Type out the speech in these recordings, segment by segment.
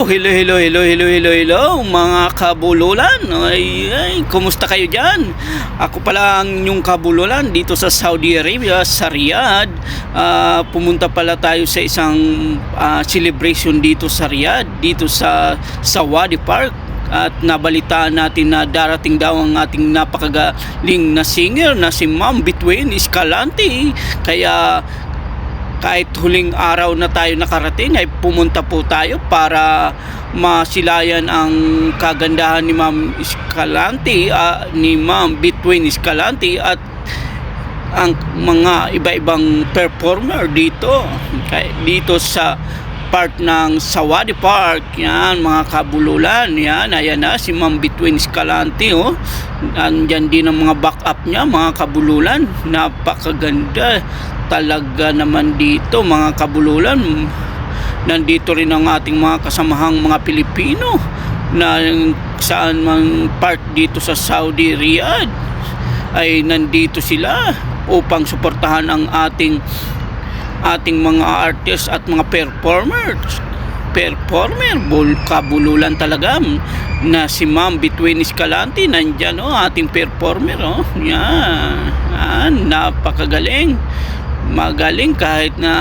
Hello, hello, hello, hello, hello, hello, mga kabululan. Ay, ay, kumusta kayo dyan? Ako pala ang inyong kabululan dito sa Saudi Arabia, sa Riyadh. Ah, pumunta pala tayo sa isang ah, celebration dito sa Riyadh, dito sa, sa Wadi Park. At nabalitaan natin na darating daw ang ating napakagaling na singer na si Ma'am Between Escalante. Kaya kahit huling araw na tayo nakarating ay pumunta po tayo para masilayan ang kagandahan ni Ma'am Escalante, ah, ni Ma'am Between Escalante at ang mga iba-ibang performer dito. Kay- dito sa part ng Sawadi Park. Yan mga kabululan. Yan ayan na si Ma'am Between Escalante oh. Andyan din ang mga backup niya mga kabululan. Napakaganda talaga naman dito mga kabululan. Nandito rin ang ating mga kasamahang mga Pilipino na saan man part dito sa Saudi Riyadh ay nandito sila upang suportahan ang ating ating mga artists at mga performers. Performer bul kabululan talaga. Na si Ma'am Between Escalante nandyan oh ating performer oh. Yan. Yan napakagaling magaling kahit na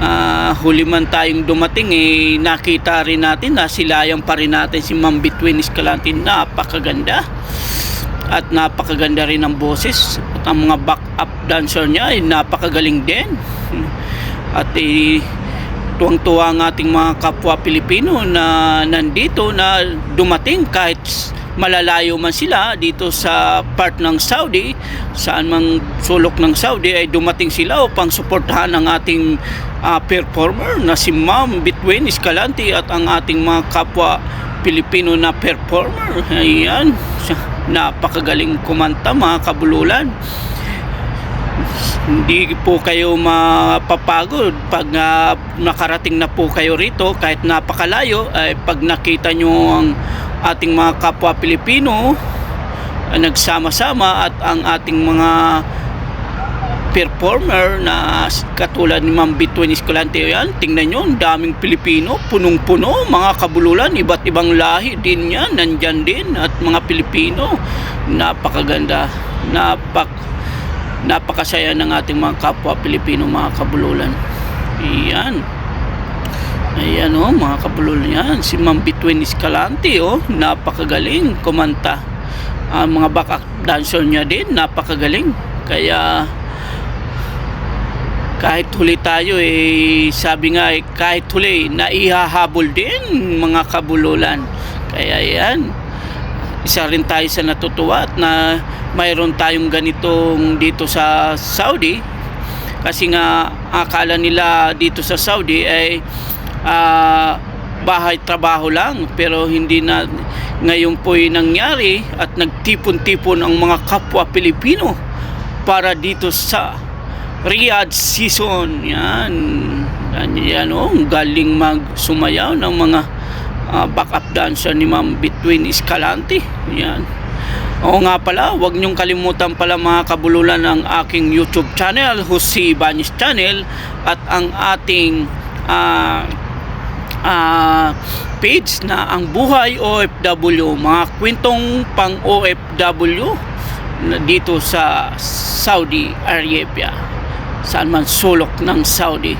ah, huli man tayong dumating eh nakita rin natin na silayang pa rin natin si Ma'am Between Escalante. Napakaganda. At napakaganda rin ang boses. At ang mga backup dancer niya ay napakagaling din. At eh, tuwang-tuwa ang ating mga kapwa Pilipino na nandito na dumating kahit malalayo man sila dito sa part ng Saudi saan mang sulok ng Saudi ay dumating sila upang suportahan ang ating ah, performer na si Ma'am Between Escalante at ang ating mga kapwa Pilipino na performer. Ayan napakagaling kumanta mga kabululan. Hindi po kayo mapapagod pag ah, nakarating na po kayo rito kahit napakalayo ay pag nakita nyo ang ating mga kapwa Pilipino nagsama-sama at ang ating mga performer na katulad ni Ma'am Between Escalante. Yan tingnan nyo ang daming Pilipino punong-puno mga kabululan iba't ibang lahi din yan nandyan din at mga Pilipino. Napakaganda napak napakasaya ng ating mga kapwa Pilipino mga kabululan. Iyan ayan oh mga kabululan yan si Ma'am Between Escalante oh. Napakagaling kumanta. Ang mga backup dancer niya din napakagaling. Kaya kahit huli tayo eh sabi nga eh, kahit huli naihahabol din mga kabululan kaya yan isa rin tayo sa natutuwa at na mayroon tayong ganitong dito sa Saudi. Kasi nga akala nila dito sa Saudi ay ah, bahay trabaho lang pero hindi na ngayon po'y nangyari at nagtipon-tipon ang mga kapwa Pilipino para dito sa Riyadh season. Yan. Yan, yan oh, galing magsumayaw ng mga ah, backup dancer ni Ma'am Between Escalante. Yan. Oo nga pala, huwag niyong kalimutan pala mga kabululan ng aking YouTube channel, Jose Banis Channel at ang ating ah, ah, page na ang buhay OFW, mga kwentong pang OFW dito sa Saudi Arabia. Saan man sulok ng Saudi.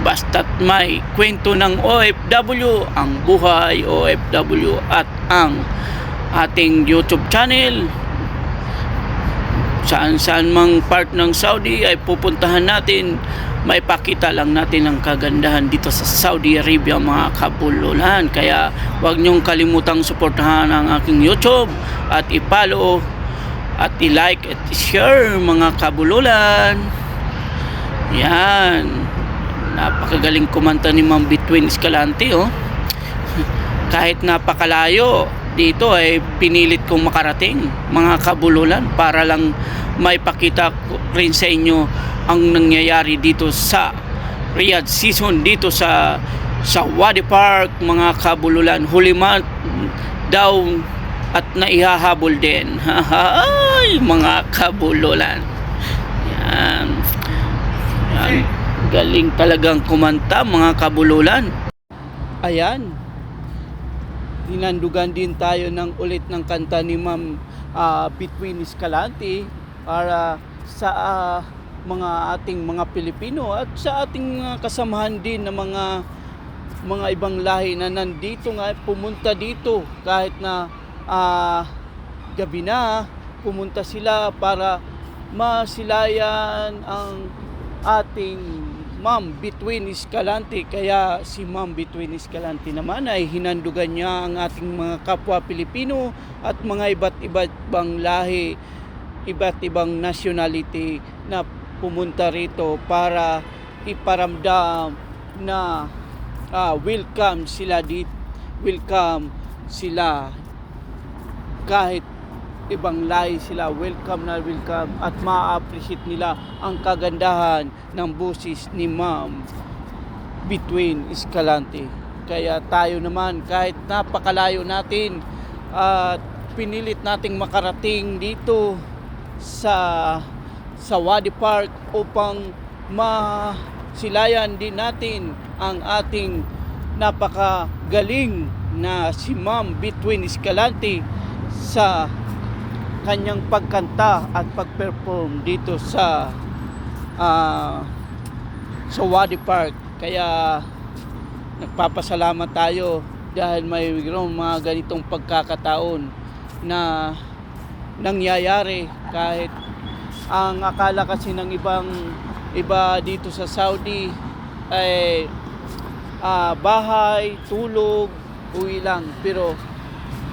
Basta't may kwento ng OFW ang buhay OFW at ang ating YouTube channel. Saan saan mang part ng Saudi ay pupuntahan natin may pakita lang natin ang kagandahan dito sa Saudi Arabia mga kabululan kaya huwag niyong kalimutang suportahan ang aking YouTube at i-follow at i-like at i-share mga kabululan yan. Napakagaling kumanta ni Ma'am Between Escalante oh. Kahit napakalayo dito ay pinilit kong makarating mga kabululan para lang may pakita ko rin sa inyo ang nangyayari dito sa Riyadh season dito sa sa Wadi Park mga kabululan. Huli man daw at naihahabol din. Ay mga kabululan. Yan. Yan. Galing talagang kumanta mga kabululan. Ayan, hinandugan din tayo ng ulit ng kanta ni Ma'am ah, Between Escalante para sa ah, mga ating mga Pilipino at sa ating mga kasamahan din ng mga mga ibang lahi na nandito nga pumunta dito kahit na ah, gabi na pumunta sila para masilayan ang ating Ma'am Between Escalante. Kaya si Ma'am Between Escalante naman ay hinandugan niya ang ating mga kapwa Pilipino at mga iba't iba't ibang lahi iba't ibang nationality na pumunta rito para iparamdam na ah, welcome sila dito welcome sila. Kahit ibang lahi sila welcome na welcome at ma-appreciate nila ang kagandahan ng busis ni Ma'am between Escalante. Kaya tayo naman kahit napakalayo natin at pinilit nating makarating dito sa sa Wadi Park upang masilayan din natin ang ating napakagaling na si Ma'am Between Escalante sa kanyang pagkanta at pagperform dito sa ah, sa Wadi Park. Kaya nagpapasalamat tayo dahil mayroong mga ganitong pagkakataon na nangyayari kahit ang akala kasi ng ibang iba dito sa Saudi ay ah, bahay, tulog, uwi lang. Pero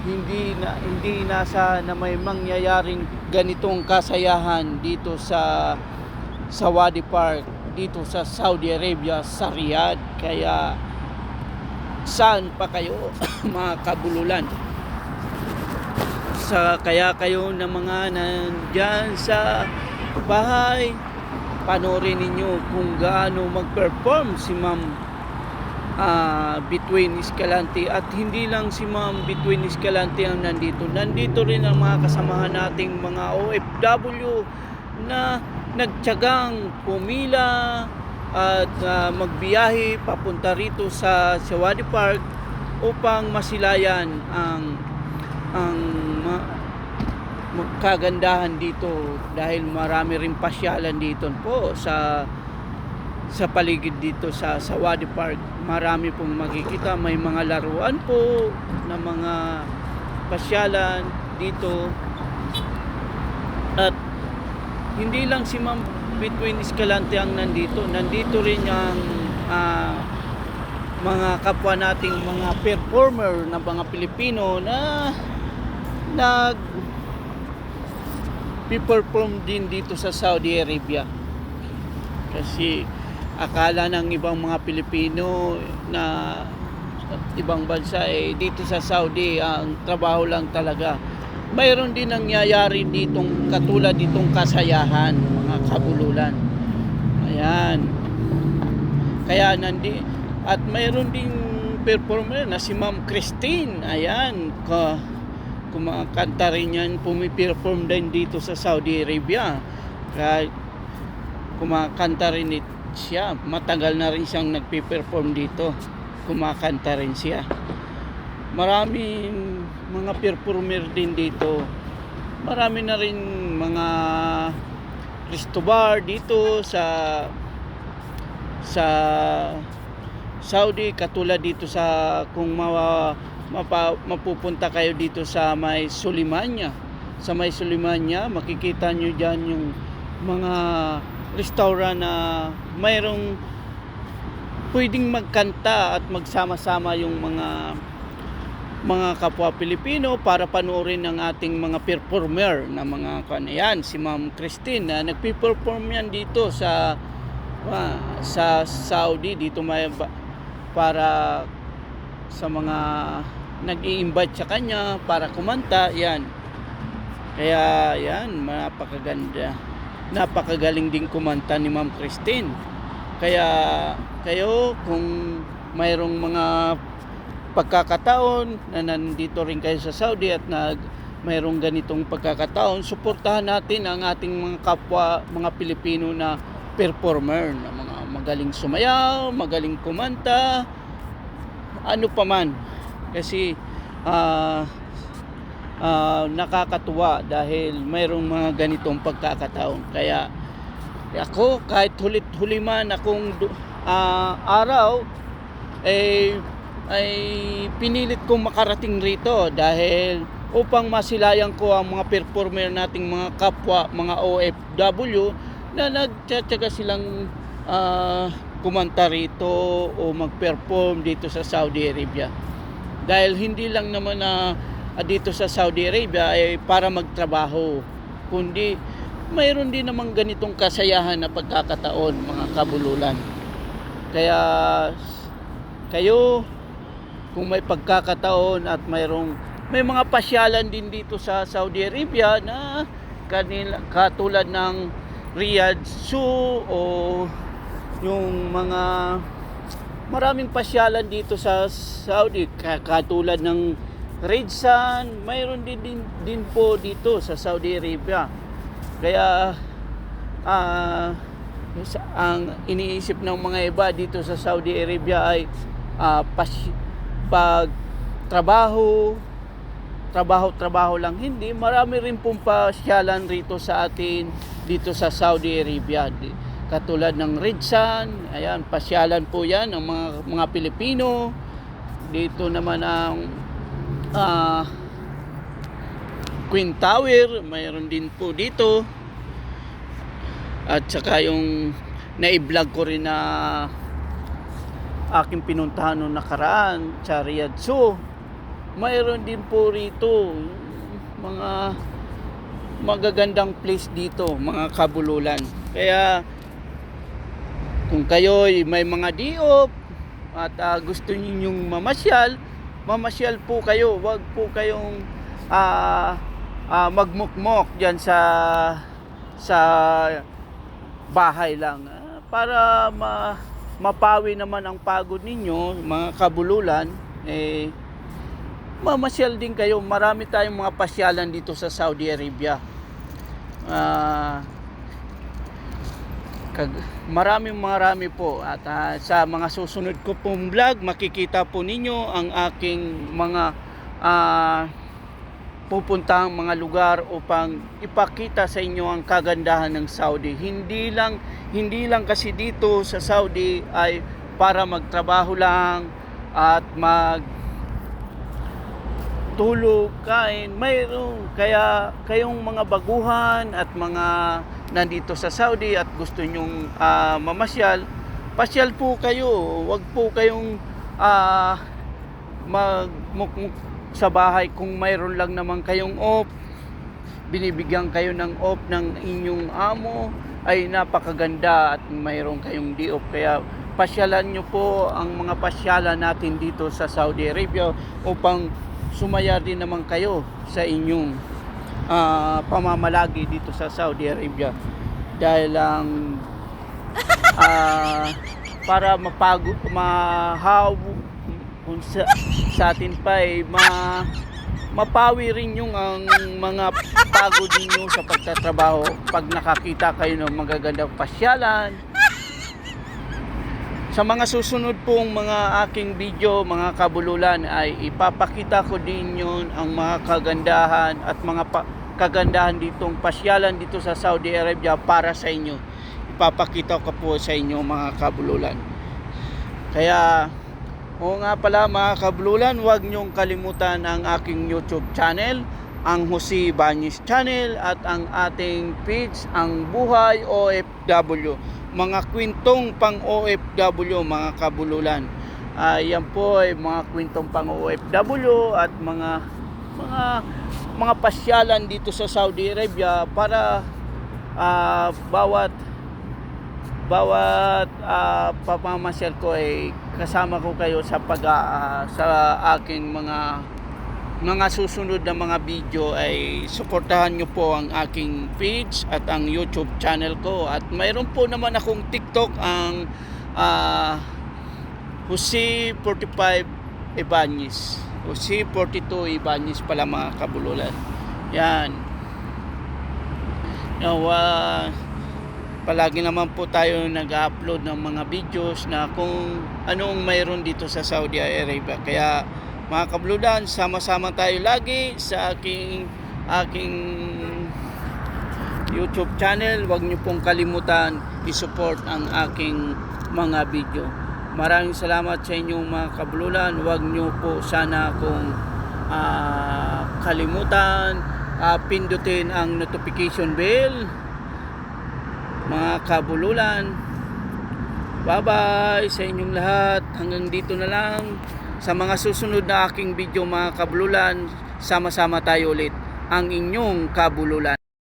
hindi na hindi nasa na may mangyayaring ganitong kasayahan dito sa sa Wadi Park dito sa Saudi Arabia sa Riyadh. Kaya saan pa kayo mga kabululan? Sa kaya kayo na mga nandyan sa bahay panoorin ninyo kung gaano mag-perform si Ma'am ah, Between Escalante. At hindi lang si Ma'am Between Escalante ang nandito. Nandito rin ang mga kasamahan nating mga OFW na nagtyagang pumila at ah, magbiyahe papunta rito sa Sawadi Park upang masilayan ang ang kagandahan dito dahil marami rin pasyalan dito po sa sa paligid dito sa Sawadi Park. Marami pong makikita, may mga laruan po na mga pasyalan dito. At hindi lang si Ma'am Between Escalante ang nandito. Nandito rin ang ah, mga kapwa nating mga performer na mga Pilipino na nag perform din dito sa Saudi Arabia. Kasi akala ng ibang mga Pilipino na ibang bansa eh dito sa Saudi ang trabaho lang talaga. Mayroon din nangyayari ditong katulad ditong kasayahan mga kabululan. Ayan. Kaya nandi at mayroon ding performer na si Ma'am Christine. Ayan ka kumakanta rin yan pumiperform din dito sa Saudi Arabia. Kahit kumakanta rin siya matagal na rin siyang nagpiperform dito. Kumakanta rin siya. Maraming mga performer din dito. Marami na rin mga resto bar dito sa sa Saudi katulad dito sa kung mawa, mapa, mapupunta kayo dito sa may Sulimanya. Sa may Sulimanya makikita nyo dyan yung mga restaurant na mayroong pwedeng magkanta at magsama-sama yung mga mga kapwa Pilipino para panoorin ng ating mga performer na mga kanayan si Ma'am Christine na nagpi-perform yan dito sa ah, sa Saudi. Dito may para sa mga nag-i-invite sa kanya para kumanta yan. Kaya yan napakaganda. Napakagaling din kumanta ni Ma'am Christine. Kaya kayo kung mayroong mga pagkakataon na nandito rin kayo sa Saudi at nag mayroong ganitong pagkakataon, suportahan natin ang ating mga kapwa, mga Pilipino na performer, na mga magaling sumayaw, magaling kumanta, ano pa man kasi ah ah, nakakatuwa dahil mayroong mga ganitong pagkakataon kaya ako kahit hulit-huli man akong ah, araw eh ay pinilit kong makarating rito dahil upang masilayan ko ang mga performer nating mga kapwa, mga OFW na nagtsatsaga silang ah, kumanta rito o mag-perform dito sa Saudi Arabia. Dahil hindi lang naman na ah, dito sa Saudi Arabia ay para magtrabaho, kundi mayroon din namang ganitong kasayahan na pagkakataon mga kabululan. Kaya kayo kung may pagkakataon at mayroong may mga pasyalan din dito sa Saudi Arabia na kanila, katulad ng Riyadh Zoo o yung mga maraming pasyalan dito sa Saudi. Ka- katulad ng Red Sun mayroon din, din din po dito sa Saudi Arabia. Kaya sa- ang iniisip ng mga iba dito sa Saudi Arabia ay ah, pas- pag trabaho trabaho trabaho lang. Hindi marami rin pong pasyalan rito sa atin dito sa Saudi Arabia katulad ng Red Sun ayan pasyalan po yan ng mga mga Pilipino. Dito naman ang ah, Queen Tower mayroon din po dito. At saka yung na-vlog ko rin na aking pinuntahan noong nakaraan sa Riyadh mayroon din po rito mga magagandang place dito mga kabululan. Kaya kung kayo may mga diop at ah, gusto ninyong mamasyal mamasyal po kayo. Wag po kayong ah, ah, magmukmok diyan sa sa bahay lang. Ah, para ma, mapawi naman ang pagod ninyo mga kabululan eh mamasyal din kayo. Marami tayong mga pasyalan dito sa Saudi Arabia. Ah, kag maraming marami po at ah, sa mga susunod ko pong vlog makikita po ninyo ang aking mga ah, pupuntahang mga lugar upang ipakita sa inyo ang kagandahan ng Saudi. Hindi lang hindi lang kasi dito sa Saudi ay para magtrabaho lang at mag tulog, kain, mayroon. Kaya kayong mga baguhan at mga nandito sa Saudi at gusto nyong ah, mamasyal, pasyal po kayo. Huwag po kayong ah, magmukmuk sa bahay kung mayroon lang naman kayong off. Binibigyan kayo ng off ng inyong amo ay napakaganda at mayroon kayong di off. Kaya pasyalan nyo po ang mga pasyalan natin dito sa Saudi Arabia upang sumaya din naman kayo sa inyong ah, pamamalagi dito sa Saudi Arabia. Dahil lang ah, para mapago mahaw kung sa, sa atin pa ay ma mapawi rin yung ang mga pagod ninyo sa pagtatrabaho. Pag nakakita kayo ng magagandang pasyalan sa mga susunod pong mga aking video, mga kabululan ay ipapakita ko din yun ang mga kagandahan at mga pa- kagandahan ditong pasyalan dito sa Saudi Arabia para sa inyo. Ipapakita ko po sa inyo mga kabululan. Kaya, o nga pala mga kabululan, huwag niyong kalimutan ang aking YouTube channel, ang Jose Banis channel at ang ating page, ang Buhay OFW mga kwentong pang OFW mga kabululan. Ah, yan po ay mga kwentong pang OFW at mga mga mga pasyalan dito sa Saudi Arabia para ah, bawat bawat ah, pamamasyal ko ay kasama ko kayo sa pag ah, sa aking mga mga susunod na mga video ay suportahan nyo po ang aking page at ang YouTube channel ko. At mayroon po naman akong TikTok ang ah, Jose 45 Ibanez. Jose 42 Ibanez pala mga kabululan. Yan. Now, ah, palagi naman po tayo nag-upload ng mga videos na kung anong mayroon dito sa Saudi Arabia. Kaya mga kabludan, sama-sama tayo lagi sa aking aking YouTube channel. Huwag niyo pong kalimutan i-support ang aking mga video. Maraming salamat sa inyong mga kablulan. Huwag niyo po sana akong ah, kalimutan ah, pindutin ang notification bell mga kabululan bye bye sa inyong lahat hanggang dito na lang sa mga susunod na aking video mga kabululan sama-sama tayo ulit. Ang inyong kabululan